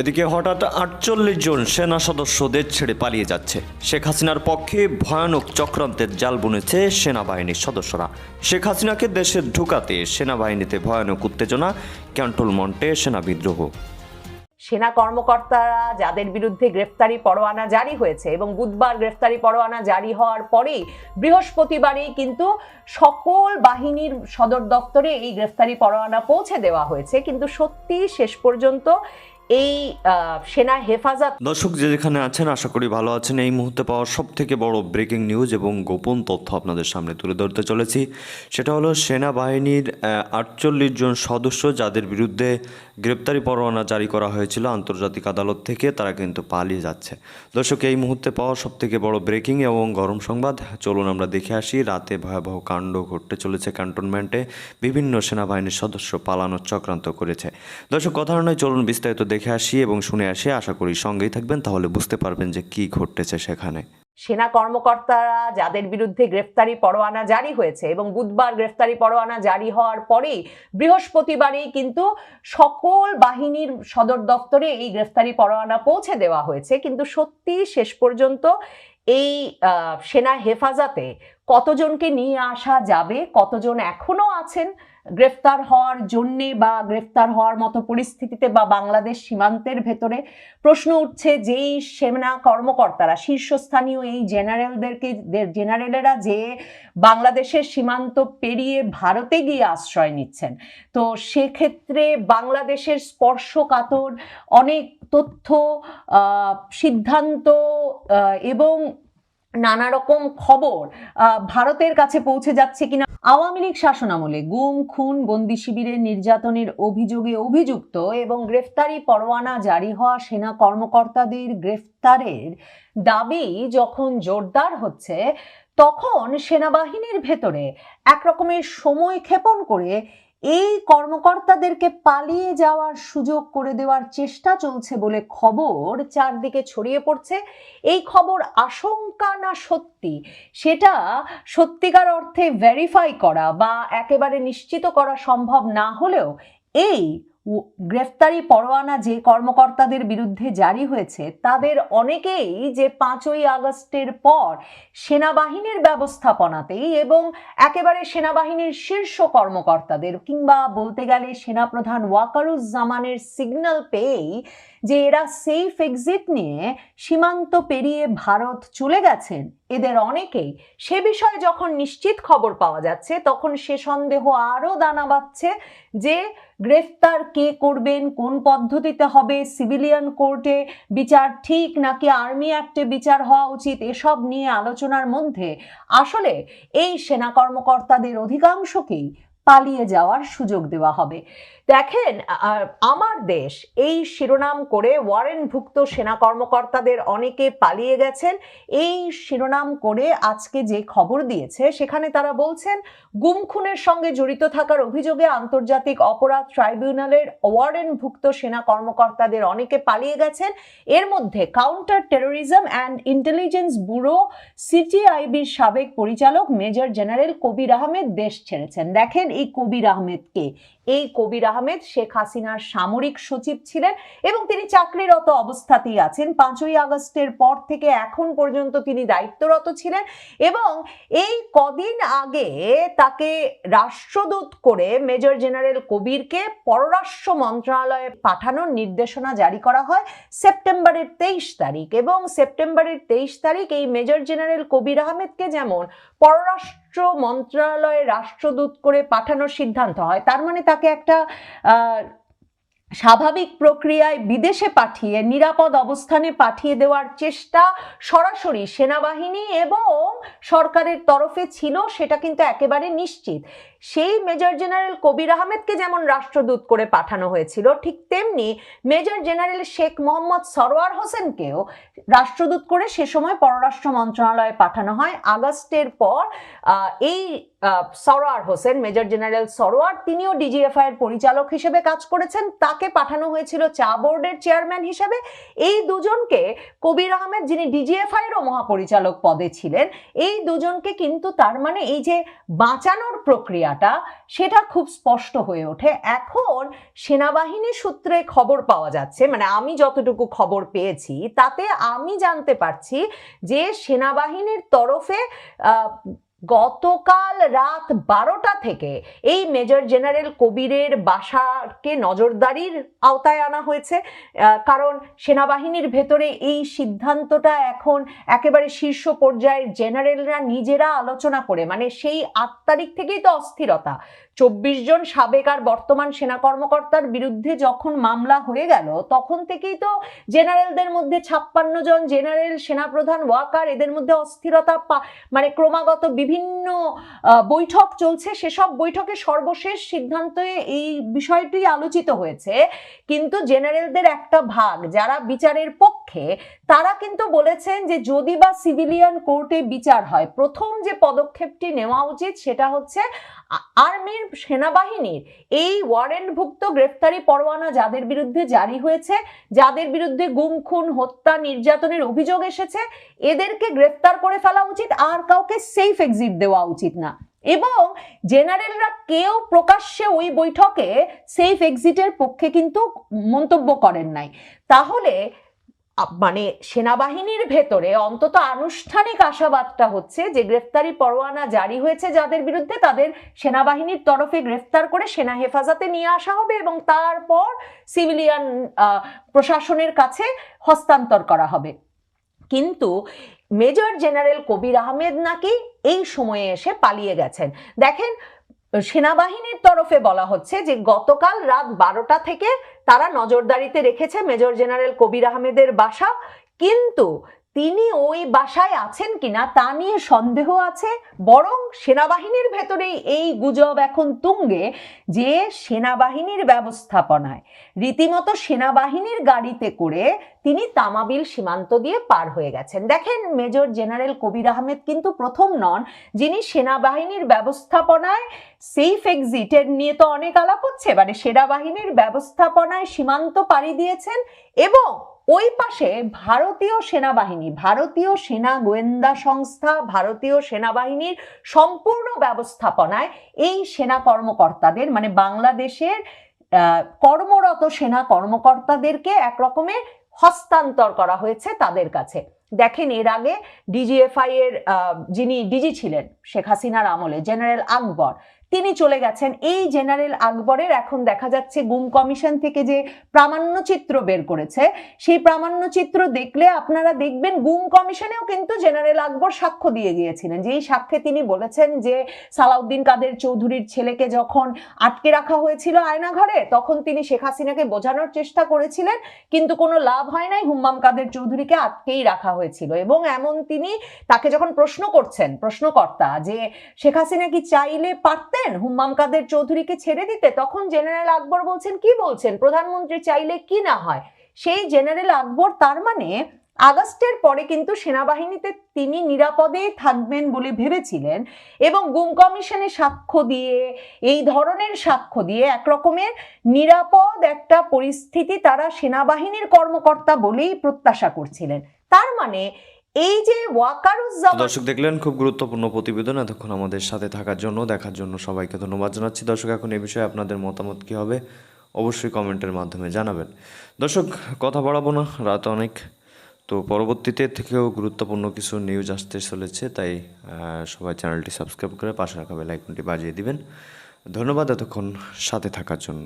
এদিকে হঠাৎ আটচল্লিশ জন সেনা সদস্য দেশ ছেড়ে পালিয়ে যাচ্ছে। শেখ হাসিনার পক্ষে ভয়ানক চক্রান্তের জাল বুনেছে সেনাবাহিনীর সদস্যরা। শেখ হাসিনাকে দেশে ঢুকাতে সেনাবাহিনীতে ভয়ানক উত্তেজনা ক্যান্টনমেন্টে সেনা বিদ্রোহ। সেনা কর্মকর্তারা যাদের বিরুদ্ধে গ্রেফতারি পরোয়ানা জারি হয়েছে এবং বুধবার গ্রেফতারি পরোয়ানা জারি হওয়ার পরেই বৃহস্পতিবারই কিন্তু সকল বাহিনীর সদর দপ্তরে এই গ্রেফতারি পরোয়ানা পৌঁছে দেওয়া হয়েছে। কিন্তু সত্যি শেষ পর্যন্ত এই সেনা হেফাজত দর্শক, যে যেখানে আছেন, আশা করি ভালো আছেন। এই মুহূর্তে পাওয়া সব থেকে বড় ব্রেকিং নিউজ এবং গোপন তথ্য আপনাদের সামনে তুলে ধরতে চলেছি। সেটা হলো, সেনাবাহিনীর আটচল্লিশ জন সদস্য যাদের বিরুদ্ধে গ্রেপ্তারি পরোয়ানা জারি করা হয়েছিল আন্তর্জাতিক আদালত থেকে, তারা কিন্তু পালিয়ে যাচ্ছে। দর্শক, এই মুহূর্তে পাওয়া সব থেকে বড় ব্রেকিং এবং গরম সংবাদ। চলুন আমরা দেখে আসি, রাতে ভয়াবহ কাণ্ড ঘটতে চলেছে ক্যান্টনমেন্টে বিভিন্ন সেনাবাহিনীর সদস্য পালানোর চক্রান্ত করেছে। দর্শক, কথা নয়, চলুন বিস্তারিত দেখে আসি এবং শুনে আসি, আশা করি সঙ্গেই থাকবেন, তাহলে বুঝতে পারবেন যে কি ঘটতেছে সেখানে। সেনা কর্মকর্তারা যাদের বিরুদ্ধে গ্রেফতারি পরোয়ানা জারি হয়েছে এবং বুধবার গ্রেফতারি পরোয়ানা জারি হওয়ার পরেই বৃহস্পতিবারই কিন্তু সকল বাহিনীর সদর দপ্তরে এই গ্রেফতারি পরোয়ানা পৌঁছে দেওয়া হয়েছে। কিন্তু সত্যি শেষ পর্যন্ত এই সেনা হেফাজতে কতজনকে নিয়ে আসা যাবে, কতজন এখনও আছেন গ্রেফতার হওয়ার জন্যে বা গ্রেফতার হওয়ার মতো পরিস্থিতিতে বা বাংলাদেশ সীমান্তের ভেতরে প্রশ্ন উঠছে যেই সেনা কর্মকর্তারা, শীর্ষস্থানীয় এই জেনারেলদেরকে জেনারেলেরা যে বাংলাদেশের সীমান্ত পেরিয়ে ভারতে গিয়ে আশ্রয় নিচ্ছেন। তো সেক্ষেত্রে বাংলাদেশের স্পর্শকাতর অনেক তথ্য সিদ্ধান্ত এবং নানা রকম খবর ভারতের কাছে পৌঁছে যাচ্ছে কিনা আওয়ামী লীগ শাসনামলে গুম, খুন, বন্দি শিবিরের নির্যাতনের অভিযোগে অভিযুক্ত এবং গ্রেফতারি পরোয়ানা জারি হওয়া সেনা কর্মকর্তাদের গ্রেফতারের দাবি যখন জোরদার হচ্ছে, তখন সেনাবাহিনীর ভেতরে একরকমের সময় ক্ষেপণ করে এই কর্মকর্তাদেরকে পালিয়ে যাওয়ার সুযোগ করে দেওয়ার চেষ্টা চলছে বলে খবর চারদিকে ছড়িয়ে পড়ছে। এই খবর আশঙ্কা না সত্যি? সেটা সত্যিকার অর্থে ভেরিফাই করা বা একেবারে নিশ্চিত করা সম্ভব না হলেও এই গ্রেফতারি পরোয়ানা যে কর্মকর্তাদের বিরুদ্ধে জারি হয়েছে, তাদের অনেকেই যে পাঁচই আগস্টের পর সেনাবাহিনীর ব্যবস্থাপনাতেই এবং একেবারে সেনাবাহিনীর শীর্ষ কর্মকর্তাদের কিংবা বলতে গেলে সেনাপ্রধান ওয়াকারুজ্জামানের সিগন্যাল পেয়েই যে এরা সেফ এক্সিট নিয়ে সীমান্ত পেরিয়ে ভারত চলে গেছেন, এদের অনেকেই। সে বিষয়ে যখন নিশ্চিত খবর পাওয়া যাচ্ছে, তখন সে সন্দেহ আরও দানা বাঁধছে যে গ্রেফতার কে করবেন, কোন পদ্ধতিতে হবে, সিভিলিয়ান কোর্টে বিচার ঠিক নাকি আর্মি অ্যাক্টে বিচার হওয়া উচিত, এসব নিয়ে আলোচনার মধ্যে। আসলে এই সেনা কর্মকর্তাদের অধিকাংশকেই পালিয়ে যাওয়ার সুযোগ দেওয়া হবে। দেখেন আমার দেশ এই শিরোনাম করে ওয়ারেনভুক্ত সেনা কর্মকর্তাদের অনেকে পালিয়ে গেছেন। এই শিরোনাম করে আজকে যে খবর দিয়েছে, সেখানে তারা বলছেন, গুম খুনের সঙ্গে জড়িত থাকার অভিযোগে আন্তর্জাতিক অপরাধ ট্রাইব্যুনালের ওয়ারেনভুক্ত সেনা কর্মকর্তাদের অনেকে পালিয়ে গেছেন। এর মধ্যে counter terrorism and intelligence bureau সিটিআইবির সাবেক পরিচালক মেজর জেনারেল কবির আহমেদ দেশ ছেড়েছেন। দেখেন এই কবির আহমেদকে, এই কবির আহমেদ, শেখ হাসিনার সামরিক সচিব ছিলেন এবং তিনি চাকরিরত অবস্থাতেই আছেন। পাঁচই আগস্টের পর থেকে এখন পর্যন্ত তিনি দায়িত্বরত ছিলেন এবং এই কদিন আগে তাকে রাষ্ট্রদূত করে মেজর জেনারেল কবিরকে পররাষ্ট্র মন্ত্রণালয়ে পাঠানোর নির্দেশনা জারি করা হয় সেপ্টেম্বরের তেইশ তারিখ। এবং সেপ্টেম্বরের তেইশ তারিখ এই মেজর জেনারেল কবির আহমেদকে যেমন পররাষ্ট্র মন্ত্রণালয়ে রাষ্ট্রদূত করে পাঠানোর সিদ্ধান্ত হয়। তার মানে তাকে একটা স্বাভাবিক প্রক্রিয়ায় বিদেশে পাঠিয়ে, নিরাপদ অবস্থানে পাঠিয়ে দেওয়ার চেষ্টা সরাসরি সেনাবাহিনী এবং সরকারের তরফে ছিল, সেটা কিন্তু একেবারে নিশ্চিত। সেই মেজর জেনারেল কবির আহমেদকে যেমন রাষ্ট্রদূত করে পাঠানো হয়েছিল, ঠিক তেমনি মেজর জেনারেল শেখ মোহাম্মদ সরোয়ার হোসেনকেও রাষ্ট্রদূত করে সে সময় পররাষ্ট্র মন্ত্রণালয়ে পাঠানো হয়। আগস্টের পর এই সরোয়ার হোসেন, মেজর জেনারেল সরোয়ার, তিনিও ডিজিএফআই এর পরিচালক হিসেবে কাজ করেছেন। তাকে পাঠানো হয়েছিল চা বোর্ডের চেয়ারম্যান হিসেবে। এই দুজনকে কবির আহমেদ, যিনি ডিজিএফআই এরও মহাপরিচালক পদে ছিলেন, এই দুজনকে কিন্তু তার মানে এই যে বাঁচানোর প্রক্রিয়াটা জায়গাটা সেটা খুব স্পষ্ট হয়ে ওঠে। এখন সেনাবাহিনী সূত্রে খবর পাওয়া যাচ্ছে মানে আমি যতটুকু খবর পেয়েছি, তাতে আমি জানতে পারছি যে সেনাবাহিনীর তরফে গতকাল রাত বারোটা থেকে এই মেজর জেনারেল কবিরের বাসাকে নজরদারির আওতায় আনা হয়েছে কারণ সেনাবাহিনীর ভেতরে এই সিদ্ধান্তটা এখন একেবারে শীর্ষ পর্যায়ের জেনারেলরা নিজেরা আলোচনা করে মানে সেই আট তারিখ থেকেই তো অস্থিরতা। চব্বিশ জন সাবেক আর বর্তমান সেনা কর্মকর্তার বিরুদ্ধে যখন মামলা হয়ে গেল, তখন থেকেই তো জেনারেলদের মধ্যে ছাপ্পান্ন জন জেনারেল সেনাপ্রধান, ওয়াকার, এদের মধ্যে অস্থিরতা মানে ক্রমাগত বিভিন্ন বৈঠক চলছে। সেসব বৈঠকে সর্বশেষ সিদ্ধান্তে এই বিষয়টি আলোচিত হয়েছে। কিন্তু জেনারেলদের একটা ভাগ, যারা বিচারের পক্ষে তারা কিন্তু বলেছেন যে যদি বা সিভিলিয়ান কোর্টে বিচার হয়, প্রথম যে পদক্ষেপটি নেওয়া উচিত সেটা হচ্ছে আর্মির সেনাবাহিনীর এই ওয়ারেন্টভুক্ত গ্রেফতারি পরোয়ানা যাদের বিরুদ্ধে জারি হয়েছে, যাদের বিরুদ্ধে গুম, খুন, হত্যা, নির্যাতনের অভিযোগ এসেছে, এদেরকে গ্রেফতার করে ফেলা উচিত, আর কাউকে সেফ এক্সিট দেওয়া উচিত না। এবং জেনারেলরা কেউ প্রকাশ্যে ওই বৈঠকে সেফ এক্সিটের পক্ষে কিন্তু মন্তব্য করেন নাই। তাহলে মানে সেনাবাহিনীর ভেতরে অন্তত আনুষ্ঠানিক আশাবাদটা হচ্ছে যে গ্রেফতারি পরোয়ানা জারি হয়েছে যাদের বিরুদ্ধে তাদের সেনাবাহিনীর তরফে গ্রেফতার করে সেনা হেফাজতে নিয়ে আসা হবে এবং তারপর সিভিলিয়ান প্রশাসনের কাছে হস্তান্তর করা হবে। কিন্তু মেজর জেনারেল কবির আহমেদ নাকি এই সময়ে এসে পালিয়ে গেছেন। দেখেন সেনাবাহিনীর তরফে বলা হচ্ছে যে গতকাল রাত বারোটা থেকে তারা নজরদারিতে রেখেছে মেজর জেনারেল কবির আহমেদের বাসা। কিন্তু তিনি ওই বাসায় আছেন কিনা তা নিয়ে সন্দেহ আছে, বরং সেনাবাহিনীর ভেতরেই এই গুজব এখন তুঙ্গে যে সেনাবাহিনীর ব্যবস্থাপনায়। রীতিমতো সেনাবাহিনীর গাড়িতে করে তিনি তামাবিল সীমান্ত দিয়ে পার হয়ে গেছেন। দেখেন, মেজর জেনারেল কবির আহমেদ কিন্তু প্রথম নন, যিনি সেনাবাহিনীর ব্যবস্থাপনায় সেফ এক্সিটের নিয়ে তো অনেক আলাপ হচ্ছে মানে সেনাবাহিনীর ব্যবস্থাপনায় সীমান্ত পাড়ি দিয়েছেন এবং ওই পাশে ভারতীয় সেনাবাহিনী, ভারতীয় সেনা গোয়েন্দা সংস্থা, ভারতীয় সেনাবাহিনীর সম্পূর্ণ ব্যবস্থাপনায় এই সেনা কর্মকর্তাদের মানে বাংলাদেশের কর্মরত সেনা কর্মকর্তাদেরকে এক রকমের হস্তান্তর করা হয়েছে তাদের কাছে। দেখেন, এর আগে ডিজিএফআই এর যিনি ডিজি ছিলেন, শেখ হাসিনার আমলে, জেনারেল আকবর তিনি চলে গেছেন। এই জেনারেল আকবরের এখন দেখা যাচ্ছে গুম কমিশন থেকে যে প্রামাণ্য চিত্র বের করেছে, সেই প্রামাণ্য চিত্র দেখলে আপনারা দেখবেন গুম কমিশনেও কিন্তু জেনারেল আকবর সাক্ষ্য দিয়ে গিয়েছিলেন। যেই সাক্ষ্যে তিনি বলেছেন যে সালাউদ্দিন কাদের চৌধুরীর ছেলেকে যখন আটকে রাখা হয়েছিল আয়নাঘরে, তখন তিনি শেখ হাসিনাকে বোঝানোর চেষ্টা করেছিলেন, কিন্তু কোনো লাভ হয় নাই হুম্মাম কাদের চৌধুরীকে আটকেই রাখা হয়েছিল। এবং এমন তিনি তাকে যখন প্রশ্ন করছেন, প্রশ্নকর্তা, যে শেখ হাসিনা কি চাইলে পারতেন হুম্মাম কাদের চৌধুরীকে ছেড়ে দিতে? তখন জেনারেল আকবর বলছেন, কি বলছেন? প্রধানমন্ত্রী চাইলে কি না হয়? সেই জেনারেল আকবর তার মানে আগস্টের পরে কিন্তু সেনাবাহিনীতে তিনি নিরাপদেই থাকবেন বলে ভেবেছিলেন এবং গুম কমিশনে সাক্ষ্য দিয়ে, এই ধরনের সাক্ষ্য দিয়ে এক রকমের নিরাপদ একটা পরিস্থিতি তারা সেনাবাহিনীর কর্মকর্তা বলেই প্রত্যাশা করছিলেন। তার মানে এই যে ওয়াকারুজ্জামান দর্শক দেখলেন, খুব গুরুত্বপূর্ণ প্রতিবেদন এতক্ষণ আমাদের সাথে থাকার জন্য, দেখার জন্য সবাইকে ধন্যবাদ জানাচ্ছি। দর্শক, এখন এই বিষয়ে আপনাদের মতামত কী হবে অবশ্যই কমেন্টের মাধ্যমে জানাবেন। দর্শক, কথা বাড়াবো না, রাত অনেক। তো পরবর্তীতে থেকেও গুরুত্বপূর্ণ কিছু নিউজ আসতে চলেছে, তাই সবাই চ্যানেলটি সাবস্ক্রাইব করে পাশে রাখা বেল আইকনটি বাজিয়ে দিবেন। ধন্যবাদ এতক্ষণ সাথে থাকার জন্য।